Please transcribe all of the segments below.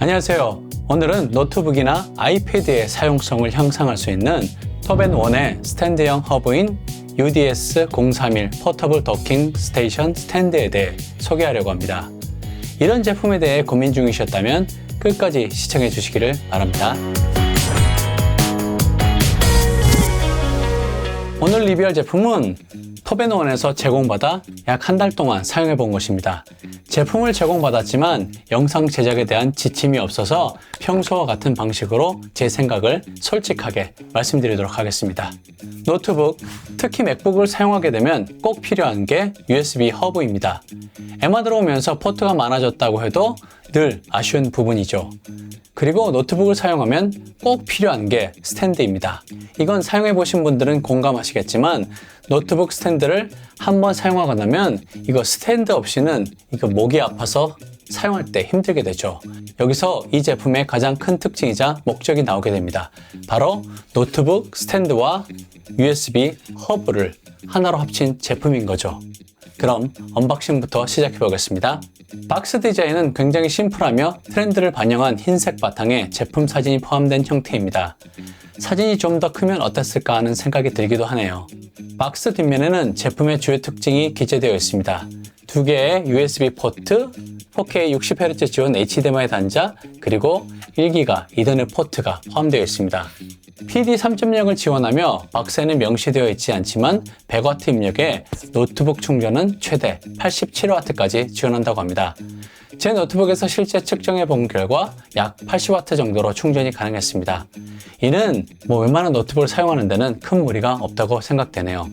안녕하세요. 오늘은 노트북이나 아이패드의 사용성을 향상할 수 있는 톱앤원의 스탠드형 허브인 UDS-031 포터블 도킹 스테이션 스탠드에 대해 소개하려고 합니다. 이런 제품에 대해 고민 중이셨다면 끝까지 시청해 주시기를 바랍니다. 오늘 리뷰할 제품은 톱앤원에서 제공받아 약 한 달 동안 사용해 본 것입니다. 제품을 제공받았지만 영상 제작에 대한 지침이 없어서 평소와 같은 방식으로 제 생각을 솔직하게 말씀드리도록 하겠습니다. 노트북, 특히 맥북을 사용하게 되면 꼭 필요한 게 USB 허브입니다. 에마 들어오면서 포트가 많아졌다고 해도 늘 아쉬운 부분이죠. 그리고 노트북을 사용하면 꼭 필요한 게 스탠드입니다. 이건 사용해 보신 분들은 공감하시겠지만 노트북 스탠드를 한번 사용하고 나면 이거 스탠드 없이는 이거 목이 아파서 사용할 때 힘들게 되죠. 여기서 이 제품의 가장 큰 특징이자 목적이 나오게 됩니다. 바로 노트북 스탠드와 USB 허브를 하나로 합친 제품인 거죠. 그럼 언박싱부터 시작해 보겠습니다. 박스 디자인은 굉장히 심플하며 트렌드를 반영한 흰색 바탕에 제품 사진이 포함된 형태입니다. 사진이 좀 더 크면 어땠을까 하는 생각이 들기도 하네요. 박스 뒷면에는 제품의 주요 특징이 기재되어 있습니다. 두 개의 USB 포트, 4K 60Hz 지원 HDMI 단자, 그리고 1기가 이더넷 포트가 포함되어 있습니다. PD 3.0을 지원하며 박스에는 명시되어 있지 않지만 100W 입력에 노트북 충전은 최대 87W까지 지원한다고 합니다. 제 노트북에서 실제 측정해 본 결과 약 80W 정도로 충전이 가능했습니다. 이는 뭐 웬만한 노트북을 사용하는 데는 큰 무리가 없다고 생각되네요.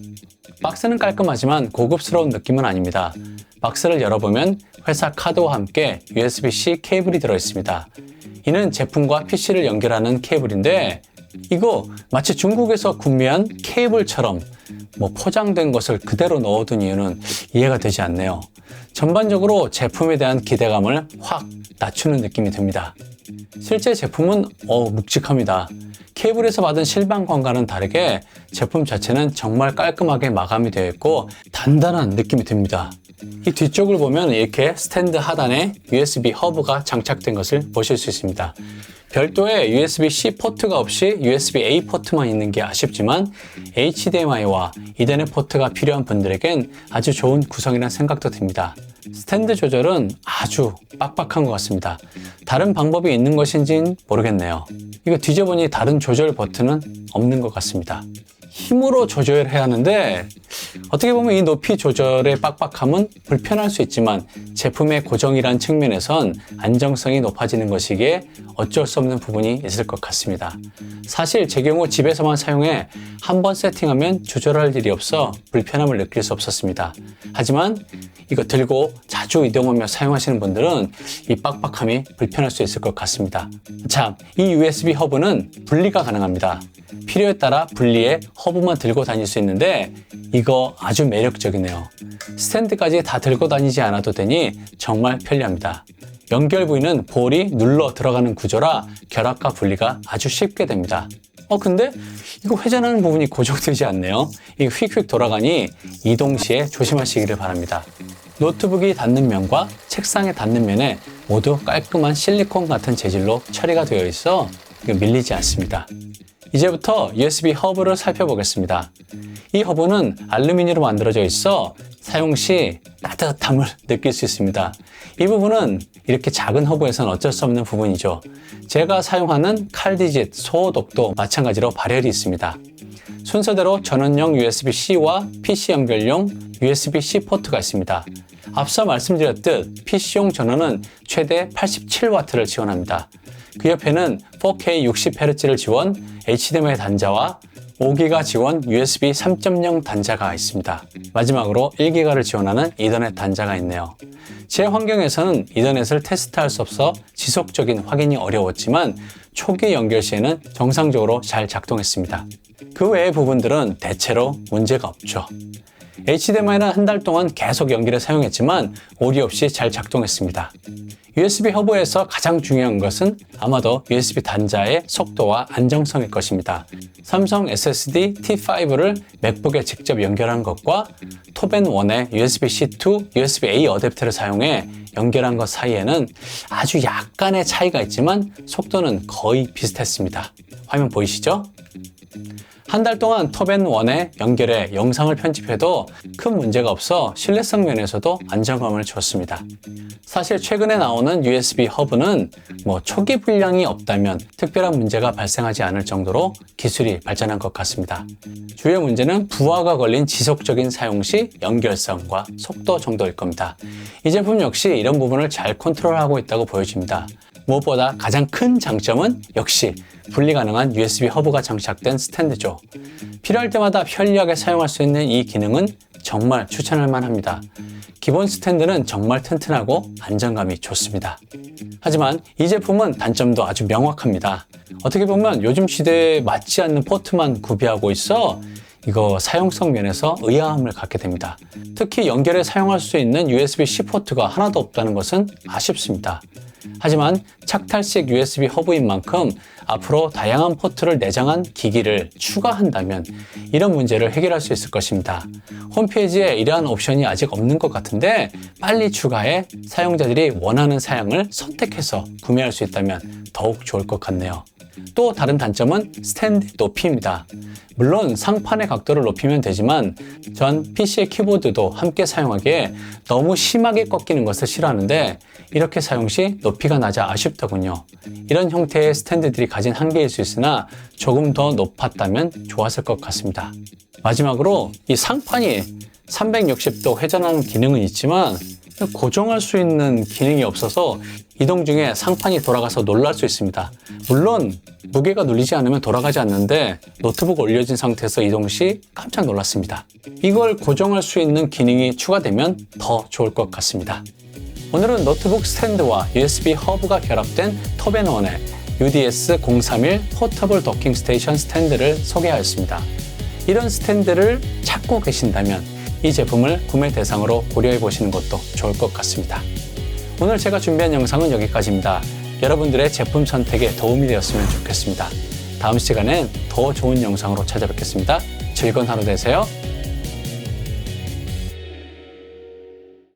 박스는 깔끔하지만 고급스러운 느낌은 아닙니다. 박스를 열어보면 회사 카드와 함께 USB-C 케이블이 들어있습니다. 이는 제품과 PC를 연결하는 케이블인데 이거 마치 중국에서 구매한 케이블처럼 뭐 포장된 것을 그대로 넣어둔 이유는 이해가 되지 않네요. 전반적으로 제품에 대한 기대감을 확 낮추는 느낌이 듭니다. 실제 제품은 어, 묵직합니다. 케이블에서 받은 실방광과는 다르게 제품 자체는 정말 깔끔하게 마감이 되어 있고 단단한 느낌이 듭니다. 이 뒤쪽을 보면 이렇게 스탠드 하단에 USB 허브가 장착된 것을 보실 수 있습니다. 별도의 USB-C 포트가 없이 USB-A 포트만 있는 게 아쉽지만 HDMI와 이더넷 포트가 필요한 분들에겐 아주 좋은 구성이라는 생각도 듭니다. 스탠드 조절은 아주 빡빡한 것 같습니다. 다른 방법이 있는 것인지는 모르겠네요. 이거 뒤져보니 다른 조절 버튼은 없는 것 같습니다. 힘으로 조절해야 하는데 어떻게 보면 이 높이 조절의 빡빡함은 불편할 수 있지만 제품의 고정이란 측면에선 안정성이 높아지는 것이기에 어쩔 수 없는 부분이 있을 것 같습니다. 사실 제 경우 집에서만 사용해 한 번 세팅하면 조절할 일이 없어 불편함을 느낄 수 없었습니다. 하지만 이거 들고 자주 이동하며 사용하시는 분들은 이 빡빡함이 불편할 수 있을 것 같습니다. 참, 이 USB 허브는 분리가 가능합니다. 필요에 따라 분리해 허브만 들고 다닐 수 있는데 이거 아주 매력적이네요. 스탠드까지 다 들고 다니지 않아도 되니 정말 편리합니다. 연결 부위는 볼이 눌러 들어가는 구조라 결합과 분리가 아주 쉽게 됩니다. 어 근데 이거 회전하는 부분이 고정되지 않네요. 이게 휙휙 돌아가니 이동 시에 조심하시기를 바랍니다. 노트북이 닿는 면과 책상에 닿는 면에 모두 깔끔한 실리콘 같은 재질로 처리가 되어 있어 밀리지 않습니다. 이제부터 USB 허브를 살펴보겠습니다. 이 허브는 알루미늄으로 만들어져 있어 사용 시 따뜻함을 느낄 수 있습니다. 이 부분은 이렇게 작은 허브에선 어쩔 수 없는 부분이죠. 제가 사용하는 칼디짓 소호독도 마찬가지로 발열이 있습니다. 순서대로 전원용 USB-C와 PC 연결용 USB-C 포트가 있습니다. 앞서 말씀드렸듯 PC용 전원은 최대 87W를 지원합니다. 그 옆에는 4K 60Hz를 지원 HDMI 단자와 5기가 지원 USB 3.0 단자가 있습니다. 마지막으로 1기가를 지원하는 이더넷 단자가 있네요. 제 환경에서는 이더넷을 테스트할 수 없어 지속적인 확인이 어려웠지만 초기 연결 시에는 정상적으로 잘 작동했습니다. 그 외의 부분들은 대체로 문제가 없죠. HDMI는 한 달 동안 계속 연기를 사용했지만 오류 없이 잘 작동했습니다. USB 허브에서 가장 중요한 것은 아마도 USB 단자의 속도와 안정성일 것입니다. 삼성 SSD T5를 맥북에 직접 연결한 것과 톱앤1의 USB-C to USB-A 어댑터를 사용해 연결한 것 사이에는 아주 약간의 차이가 있지만 속도는 거의 비슷했습니다. 화면 보이시죠? 한 달 동안 톱앤1에 연결해 영상을 편집해도 큰 문제가 없어 신뢰성 면에서도 안정감을 줬습니다. 사실 최근에 나오는 USB 허브는 뭐 초기 불량이 없다면 특별한 문제가 발생하지 않을 정도로 기술이 발전한 것 같습니다. 주요 문제는 부하가 걸린 지속적인 사용 시 연결성과 속도 정도일 겁니다. 이 제품 역시 이런 부분을 잘 컨트롤하고 있다고 보여집니다. 무엇보다 가장 큰 장점은 역시 분리 가능한 USB 허브가 장착된 스탠드죠. 필요할 때마다 편리하게 사용할 수 있는 이 기능은 정말 추천할 만합니다. 기본 스탠드는 정말 튼튼하고 안정감이 좋습니다. 하지만 이 제품은 단점도 아주 명확합니다. 어떻게 보면 요즘 시대에 맞지 않는 포트만 구비하고 있어 이거 사용성 면에서 의아함을 갖게 됩니다. 특히 연결에 사용할 수 있는 USB-C 포트가 하나도 없다는 것은 아쉽습니다. 하지만 착탈식 USB 허브인 만큼 앞으로 다양한 포트를 내장한 기기를 추가한다면 이런 문제를 해결할 수 있을 것입니다. 홈페이지에 이러한 옵션이 아직 없는 것 같은데 빨리 추가해 사용자들이 원하는 사양을 선택해서 구매할 수 있다면 더욱 좋을 것 같네요. 또 다른 단점은 스탠드 높이입니다. 물론 상판의 각도를 높이면 되지만 전 PC의 키보드도 함께 사용하기에 너무 심하게 꺾이는 것을 싫어하는데 이렇게 사용 시 높이가 낮아 아쉽더군요. 이런 형태의 스탠드들이 가진 한계일 수 있으나 조금 더 높았다면 좋았을 것 같습니다. 마지막으로 이 상판이 360도 회전하는 기능은 있지만 고정할 수 있는 기능이 없어서 이동 중에 상판이 돌아가서 놀랄 수 있습니다. 물론 무게가 눌리지 않으면 돌아가지 않는데 노트북 올려진 상태에서 이동 시 깜짝 놀랐습니다. 이걸 고정할 수 있는 기능이 추가되면 더 좋을 것 같습니다. 오늘은 노트북 스탠드와 USB 허브가 결합된 톱앤원의 UDS031 포터블 도킹 스테이션 스탠드를 소개하였습니다. 이런 스탠드를 찾고 계신다면 이 제품을 구매 대상으로 고려해 보시는 것도 좋을 것 같습니다. 오늘 제가 준비한 영상은 여기까지입니다. 여러분들의 제품 선택에 도움이 되었으면 좋겠습니다. 다음 시간엔 더 좋은 영상으로 찾아뵙겠습니다. 즐거운 하루 되세요.